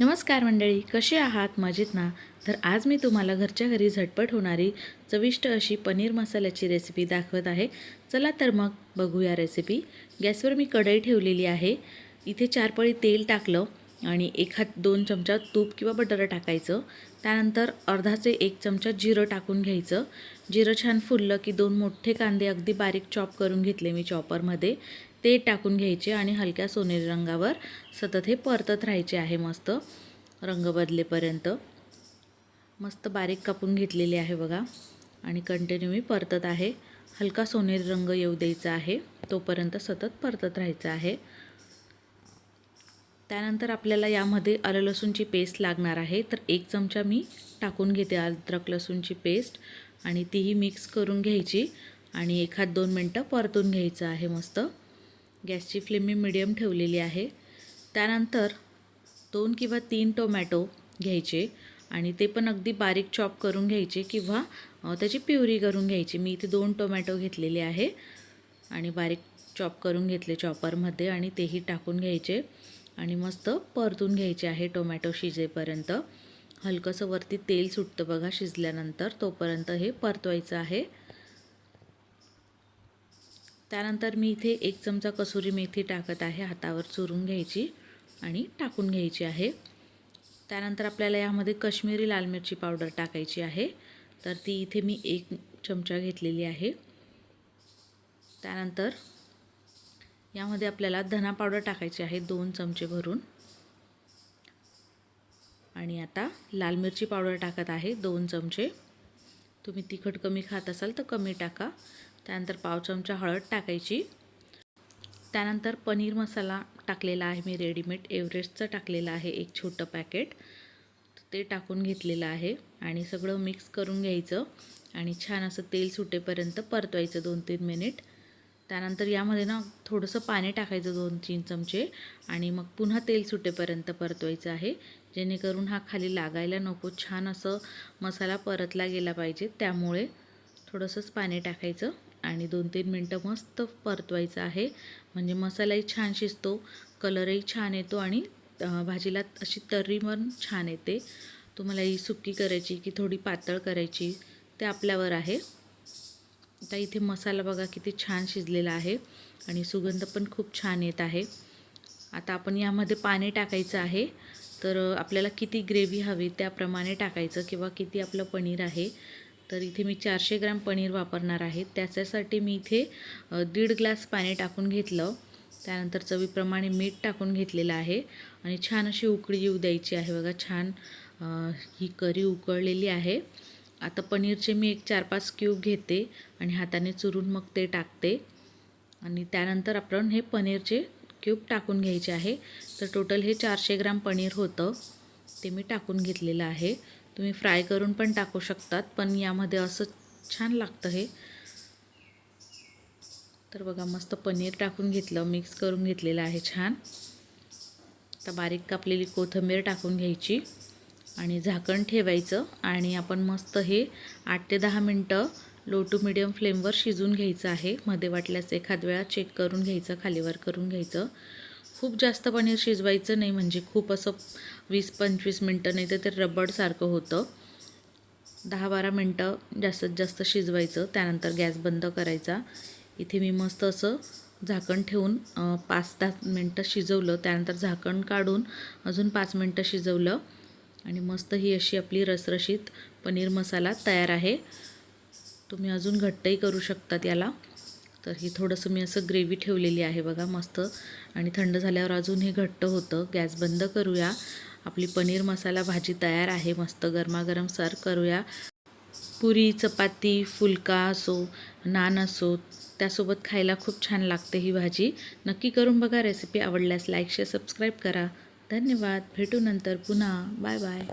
नमस्कार मंडळी कसे आहात? मजेत ना? तर आज मी तुम्हाला घरच्या घरी झटपट होणारी चविष्ट अशी पनीर मसाल्याची रेसिपी दाखवत आहे. चला तर मग बघूया रेसिपी गॅसवर मी कढई ठेवलेली आहे. इथे चार पळी तेल टाकलं. आणि एखाद दोन चमचा तूप किंवा बटर टाकायचं. त्यानंतर अर्धाचे एक चमचा जिरं टाकून घ्यायचं. जिरं छान फुललं की दोन मोठे कांदे अगदी बारीक चॉप करून घेतले मी चॉपरमध्ये. ते टाकून घ्यायचे आणि हलक्या सोनेरी रंगावर सतत हे परतत राहायचे आहे मस्त. रंग बदलेपर्यंत. मस्त बारीक कापून घेतलेले आहे बघा. आणि कंटिन्यू मी परतत आहे. हलका सोनेरी रंग येऊ द्यायचा आहे. तोपर्यंत सतत परतत राहायचं आहे. त्यानंतर आपल्याला यामध्ये आलं लसूणची पेस्ट लागणार आहे. तर एक चमचा मी टाकून घेते अद्रक लसूणची पेस्ट आणि तीही मिक्स करून घ्यायची आणि एखाद दोन मिनटं परतून घ्यायचं आहे मस्त. गॅसची फ्लेम मी मिडियम ठेवलेली आहे. त्यानंतर दोन किंवा तीन टोमॅटो घ्यायचे आणि ते पण अगदी बारीक चॉप करून घ्यायचे किंवा त्याची प्युरी करून घ्यायची. मी इथे दोन टोमॅटो घेतलेले आहे आणि बारीक चॉप करून घेतले चॉपरमध्ये आणि तेही टाकून घ्यायचे. आणि मस्त परतून घ्यायचे आहे टोमॅटो शिजेपर्यंत. हलकंसं वरती तेल सुटतं बघा शिजल्यानंतर तोपर्यंत हे परतवायचं आहे. त्यानंतर मी इथे एक चमचा कसुरी मेथी टाकत आहे हातावर चुरून घ्यायची आणि टाकून घ्यायची आहे. त्यानंतर आपल्याला यामध्ये कश्मीरी लाल मिरची पावडर टाकायची आहे. तर ती इथे मी एक चमचा घेतलेली आहे. त्यानंतर यामध्ये आपल्याला धना पावडर टाकायची आहे दोन चमचे भरून. आणि आता लाल मिरची पावडर टाकत आहे दोन चमचे. तुम्ही तिखट कमी खात असाल तर कमी टाका. त्यानंतर पाव चमचा हळद टाकायची. त्यानंतर पनीर मसाला टाकलेला आहे मी रेडीमेड. एव्हरेस्टचं टाकलेलं आहे एक छोटं पॅकेट. ते टाकून घेतलेलं आहे आणि सगळं मिक्स करून घ्यायचं. आणि छान असं तेल सुटेपर्यंत परतवायचं दोन तीन मिनिट. त्यानंतर यामध्ये ना थोडंसं पाणी टाकायचं दोन तीन चमचे आणि मग पुन्हा तेल सुटेपर्यंत परतवायचं आहे. जेणेकरून हा खाली लागायला नको छान असं मसाला परतला गेला पाहिजे. त्यामुळे थोडंसंच पाणी टाकायचं आणि दोन तीन मिनटं मस्त परतवायचं आहे. म्हणजे मसालाही छान शिजतो कलरही छान येतो आणि भाजीला अशी तर्री पण छान येते. तुम्हाला ही सुक्की करायची की थोडी पातळ करायची ते आपल्यावर आहे. आता इथे मसाला बघा किती छान शिजलेला आहे आणि सुगंध पण खूप छान येत आहे. आता आपण यामध्ये पाणी टाकायचं आहे. तर आपल्याला किती ग्रेव्ही हवी त्याप्रमाणे टाकायचं किंवा किती आपलं पनीर आहे. तर इथे मी चारशे ग्रॅम पनीर वापरणार आहे. त्याच्यासाठी मी इथे दीड ग्लास पाणी टाकून घेतलं. त्यानंतर चवीप्रमाणे मीठ टाकून घेतलेलं आहे. आणि छान अशी उकळी येऊ द्यायची आहे. बघा छान ही करी उकळलेली आहे. आता पनीरचे मी एक चार पाच क्यूब घेते आणि हाताने चुरून मग ते टाकते. आणि त्यानंतर आपण हे पनीरचे क्यूब टाकून घ्यायचे आहे. तर टोटल हे चारशे ग्राम पनीर होतं. ते मी टाकून घेतलेलं आहे. तुम्ही फ्राय करून पण टाकू शकतात पण यामध्ये असं छान लागतं हे. तर बघा मस्त पनीर टाकून घेतलं मिक्स करून घेतलेलं आहे छान. आता बारीक कापलेली कोथिंबीर टाकून घ्यायची. आणि झाकण ठेवायचं आणि आपण मस्त हे आठ ते दहा मिनटं लो टू मिडियम फ्लेमवर शिजून घ्यायचं आहे. मध्ये वाटल्यास एखाद वेळा चेक करून घ्यायचं खालीवर करून घ्यायचं. खूप जास्त पनीर शिजवायचं नाही म्हणजे खूप असं वीस पंचवीस मिनटं नाही तर ते रबडसारखं होतं. दहा बारा मिनटं जास्तीत जास्त शिजवायचं त्यानंतर गॅस बंद करायचा. इथे मी मस्त असं झाकण ठेवून पाच दहा मिनटं शिजवलं त्यानंतर झाकण काढून अजून पाच मिनटं शिजवलं. आणि मस्त ही अशी आपली रसरशीत पनीर मसाला तयार आहे. तुम्ही अजून घट्टही करू शकतात याला. तर ही थोडंसं मी असं ग्रेव्ही ठेवलेली आहे बघा मस्त. आणि थंड झाल्यावर अजून हे घट्ट होतं. गॅस बंद करूया. आपली पनीर मसाला भाजी तयार आहे. मस्त गरमागरम सर्व करूया. पुरी चपाती फुलका असो नान असो त्यासोबत खायला खूप छान लागते ही भाजी. नक्की करून बघा. रेसिपी आवडल्यास लाईक शेअर सबस्क्राईब करा. धन्यवाद. भेटू नंतर पुन्हा. Bye bye.